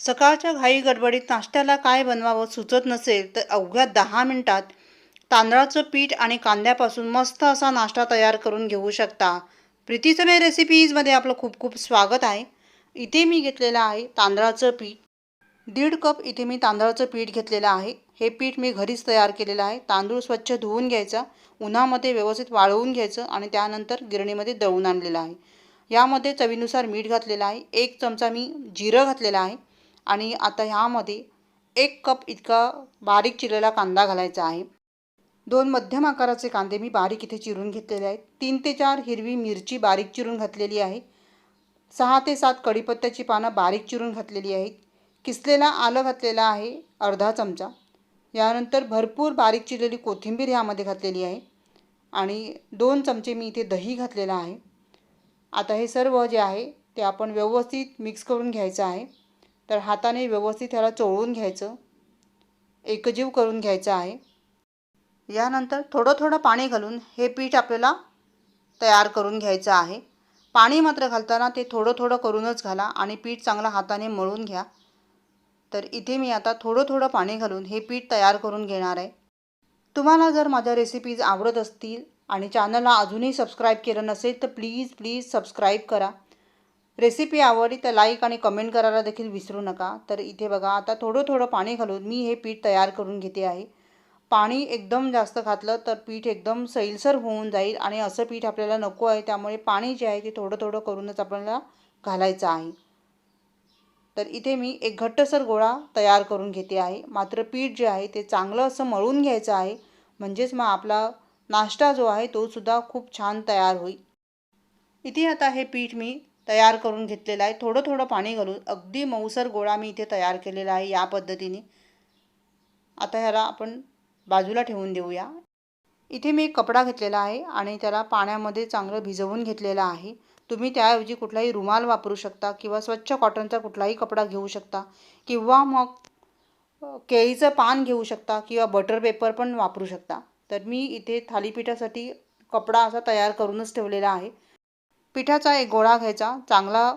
सकाळच्या घाई गडबडीत नाश्त्याला काय बनवावं सुचत नसेल तर अवघ्या दहा मिनिटात तांदळाचं पीठ आणि कांद्यापासून मस्त असा नाश्ता तयार करून घेऊ शकता. प्रीतीसमय रेसिपीजमध्ये आपलं खूप खूप स्वागत आहे. इथे मी घेतलेलं आहे तांदळाचं पीठ. दीड कप इथे मी तांदळाचं पीठ घेतलेलं आहे. हे पीठ मी घरीच तयार केलेलं आहे. तांदूळ स्वच्छ धुवून घ्यायचा उन्हामध्ये व्यवस्थित वाळवून घ्यायचं आणि त्यानंतर गिरणीमध्ये दळून आणलेलं आहे. यामध्ये चवीनुसार मीठ घातलेलं आहे. एक चमचा मी जिरं घातलेलं आहे. आणि आता ह्यामध्ये एक कप इतका बारीक चिरलेला कांदा घालायचा आहे. दोन मध्यम आकाराचे कांदे मी बारीक इथे चिरून घेतलेले आहेत. तीन ते चार हिरवी मिरची बारीक चिरून घातलेली आहे. सहा ते सात कढीपत्त्याची पानं बारीक चिरून घातलेली आहेत. किसलेला आलं घातलेला आहे अर्धा चमचा. यानंतर भरपूर बारीक चिरलेली कोथिंबीर ह्यामध्ये घातलेली आहे. आणि दोन चमचे मी इथे दही घातलेलं आहे. आता हे सर्व जे आहे ते आपण व्यवस्थित मिक्स करून घ्यायचं आहे. तर हाताने व्यवस्थित ह्याला चोळून घ्यायचं. एकजीव करून घ्यायचं आहे. यानंतर थोडं थोडं पाणी घालून हे पीठ आपल्याला तयार करून घ्यायचं आहे. पाणी मात्र घालताना ते थोडं थोडं करूनच घाला आणि पीठ चांगलं हाताने मळून घ्या. तर इथे मी आता थोडं थोडं पाणी घालून हे पीठ तयार करून घेणार आहे. तुम्हाला जर माझ्या रेसिपीज आवडत असतील आणि चॅनलला अजूनही सबस्क्राईब केलं नसेल तर प्लीज प्लीज सबस्क्राईब करा. रेसिपी आवडली तर लाईक आणि कमेंट करायला देखील विसरू नका. तर इथे बघा आता थोडं थोडं पाणी घालून मी हे पीठ तयार करून घेते आहे. पाणी एकदम जास्त घातलं तर पीठ एकदम सैलसर होऊन जाईल आणि असं पीठ आपल्याला नको आहे त्यामुळे पाणी जे आहे ते थोडं थोडं करूनच आपल्याला घालायचं आहे. तर इथे मी एक घट्टसर गोळा तयार करून घेते आहे. मात्र पीठ जे आहे ते चांगलं असं मळून घ्यायचं आहे. म्हणजेच मग आपला नाश्ता जो आहे तो सुद्धा खूप छान तयार होईल. इथे आता हे पीठ मी तयार करून घेतलेलं आहे. थोडं थोडं पाणी घालून अगदी मऊसर गोळा मी इथे तयार केलेला आहे या पद्धतीने. आता ह्याला आपण बाजूला ठेवून देऊया. इथे मी एक कपडा घेतलेला आहे आणि त्याला पाण्यामध्ये चांगलं भिजवून घेतलेलं आहे. तुम्ही त्याऐवजी कुठलाही रुमाल वापरू शकता किंवा स्वच्छ कॉटनचा कुठलाही कपडा घेऊ शकता किंवा मग केळीचं पान घेऊ शकता किंवा बटर पेपर पण वापरू शकता. तर मी इथे थालीपीठासाठी कपडा असा तयार करूनच ठेवलेला आहे. पिठाचा एक गोळा घ्यायचा चांगला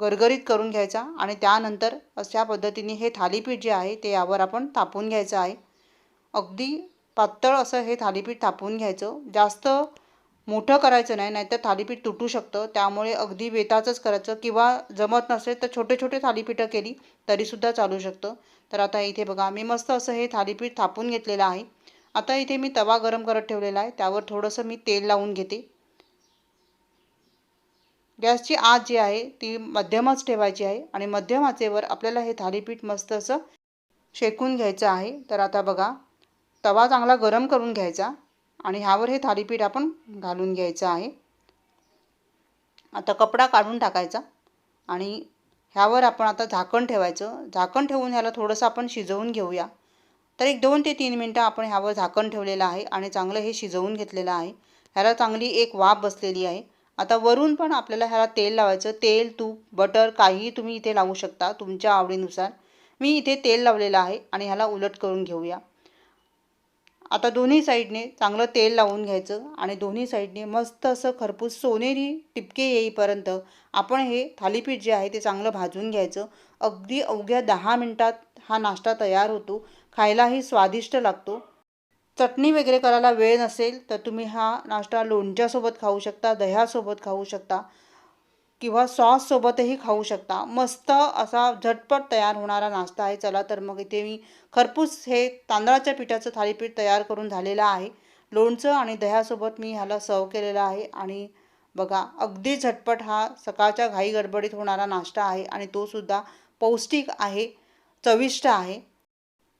गरगरीत करून घ्यायचा आणि त्यानंतर अशा पद्धतीने हे थालीपीठ जे आहे ते यावर आपण तापून घ्यायचं आहे. अगदी पातळ असं हे थालीपीठ तापून घ्यायचं. जास्त मोठं करायचं नाही नाहीतर थालीपीठ तुटू शकतं. त्यामुळे अगदी बेताचंच करायचं किंवा जमत नसेल तर छोटे छोटे थालीपीठं केली तरीसुद्धा चालू शकतं. तर आता इथे बघा मी मस्त असं हे थालीपीठ थापून घेतलेलं आहे. आता इथे मी तवा गरम करत ठेवलेला आहे. त्यावर थोडंसं मी तेल लावून घेते. गॅसची आत जी आहे ती मध्यमच ठेवायची आहे आणि मध्यम आचेवर आपल्याला हे थालीपीठ मस्त असं शेकून घ्यायचं आहे. तर आता बघा तवा चांगला गरम करून घ्यायचा आणि ह्यावर हे थालीपीठ आपण घालून घ्यायचं आहे. आता कपडा काढून टाकायचा आणि ह्यावर आपण आता झाकण ठेवायचं. झाकण ठेवून ह्याला थोडंसं आपण शिजवून घेऊया. तर एक दोन ते तीन मिनटं आपण ह्यावर झाकण ठेवलेलं आहे आणि चांगलं हे शिजवून घेतलेलं आहे. ह्याला चांगली एक वाफ बसलेली आहे. आता वरून पण आपल्याला ह्याला तेल लावायचं. तेल तूप बटर काहीही तुम्ही इथे लावू शकता तुमच्या आवडीनुसार. मी इथे तेल लावलेलं आहे आणि ह्याला उलट करून घेऊया. आता दोन्ही साईडने चांगलं तेल लावून घ्यायचं आणि दोन्ही साईडने मस्त असं खरपूस सोनेरी टिपके येईपर्यंत आपण हे थालीपीठ जे आहे ते चांगलं भाजून घ्यायचं. अगदी अवघ्या दहा मिनटात हा नाश्ता तयार होतो. खायलाही स्वादिष्ट लागतो. चटणी वगैरे करायला वेळ नसेल तर तुम्ही हा नाश्ता लोणच्यासोबत खाऊ शकता दह्यासोबत खाऊ शकता किंवा सॉससोबतही खाऊ शकता. मस्त असा झटपट तयार होणारा नाश्ता आहे. चला तर मग इथे मी खरपूस हे तांदळाच्या पिठाचं थालीपीठ तयार करून झालेलं आहे. लोणचं आणि दह्यासोबत मी ह्याला सर्व केलेलं आहे आणि बघा अगदी झटपट हा सकाळच्या घाई गडबडीत होणारा नाश्ता आहे आणि तोसुद्धा पौष्टिक आहे चविष्ट आहे.